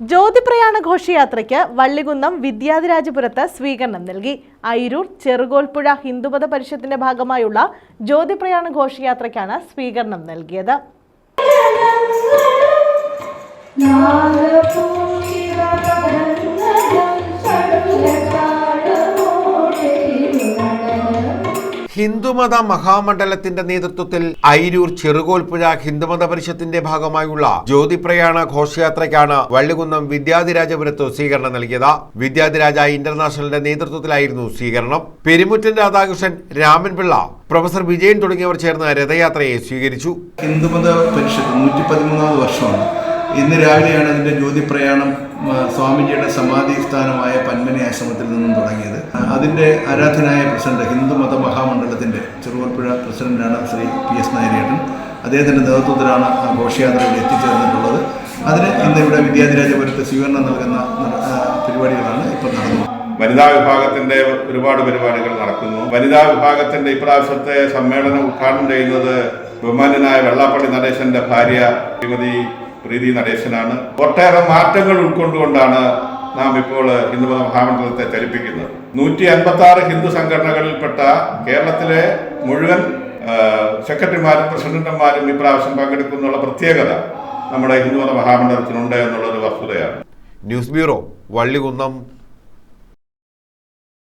ജ്യോതിപ്രയാണ ഘോഷയാത്രയ്ക്ക് വള്ളികുന്നം വിദ്യാധിരാജപുരത്ത് സ്വീകരണം നൽകി. അയിരൂർ ചെറുകോൽപ്പുഴ ഹിന്ദുമത പരിഷത്തിന്റെ ഭാഗമായുള്ള ജ്യോതിപ്രയാണ ഘോഷയാത്രയ്ക്കാണ് സ്വീകരണം നൽകിയത്. ഹിന്ദുമത മഹാമണ്ഡലത്തിന്റെ നേതൃത്വത്തിൽ ഐരൂർ ചെറുകോൽപ്പുഴ ഹിന്ദുമത പരിഷത്തിന്റെ ഭാഗമായുള്ള ജ്യോതിപ്രയാണ ഘോഷയാത്രയ്ക്കാണ് വള്ളികുന്നം വിദ്യാധിരാജപുരത്ത് സ്വീകരണം നൽകിയത്. വിദ്യാധിരാജ ഇന്റർനാഷണലിന്റെ നേതൃത്വത്തിലായിരുന്നു സ്വീകരണം. പെരുമുറ്റൻ രാധാകൃഷ്ണൻ രാമൻപിള്ള പ്രൊഫസർ വിജയൻ തുടങ്ങിയവർ ചേർന്ന് രഥയാത്രയെ സ്വീകരിച്ചു. ഹിന്ദുമത പരിഷത്ത് നൂറ്റി പതിമൂന്നാമത് വർഷമാണ്. ഇന്ന് രാവിലെയാണ് അതിന്റെ ജ്യോതിപ്രയാണം സ്വാമിജിയുടെ സമാധി സ്ഥാനമായ പന്മനി ആശ്രമത്തിൽ നിന്നും തുടങ്ങിയത്. അതിന്റെ ആരാധനായ പ്രസിഡന്റ് ഹിന്ദു മത മഹാമണ്ഡലത്തിന്റെ ചെറുവർപ്പുഴ പ്രസിഡന്റാണ് ശ്രീ പി എസ് നായരേട്ടൻ. അദ്ദേഹത്തിന്റെ നേതൃത്വത്തിലാണ് ഘോഷയാത്രയിൽ എത്തിച്ചേർന്നിട്ടുള്ളത്. അതിന് ഇന്ന് ഇവിടെ വിദ്യാധിരാജപുരത്ത് സ്വീകരണം നൽകുന്ന പരിപാടികളാണ് ഇപ്പോൾ നടന്നത്. വനിതാ വിഭാഗത്തിന്റെ ഒരുപാട് പരിപാടികൾ നടക്കുന്നു. വനിതാ വിഭാഗത്തിന്റെ ഇപ്രാവശ്യത്തെ സമ്മേളനം ഉദ്ഘാടനം ചെയ്യുന്നത് ബഹുമാന്യനായ വെള്ളാപ്പള്ളി നടേശന്റെ ഭാര്യ ശ്രീമതി പ്രീതി നടേശനാണ്. ഒട്ടേറെ മാറ്റങ്ങൾ ഉൾക്കൊണ്ടുകൊണ്ടാണ് നാം ഇപ്പോൾ ഹിന്ദുമത മഹാമണ്ഡലത്തെ ചലിപ്പിക്കുന്നത്. നൂറ്റി അൻപത്തി ആറ് ഹിന്ദു സംഘടനകളിൽപ്പെട്ട കേരളത്തിലെ മുഴുവൻ സെക്രട്ടറിമാരും പ്രസിഡന്റുമാരും ഇപ്രാവശ്യം പങ്കെടുക്കുന്നുള്ള പ്രത്യേകത നമ്മുടെ ഹിന്ദുമത മഹാമണ്ഡലത്തിനുണ്ട് എന്നുള്ളൊരു വസ്തുതയാണ്. News bureau Vallikunnam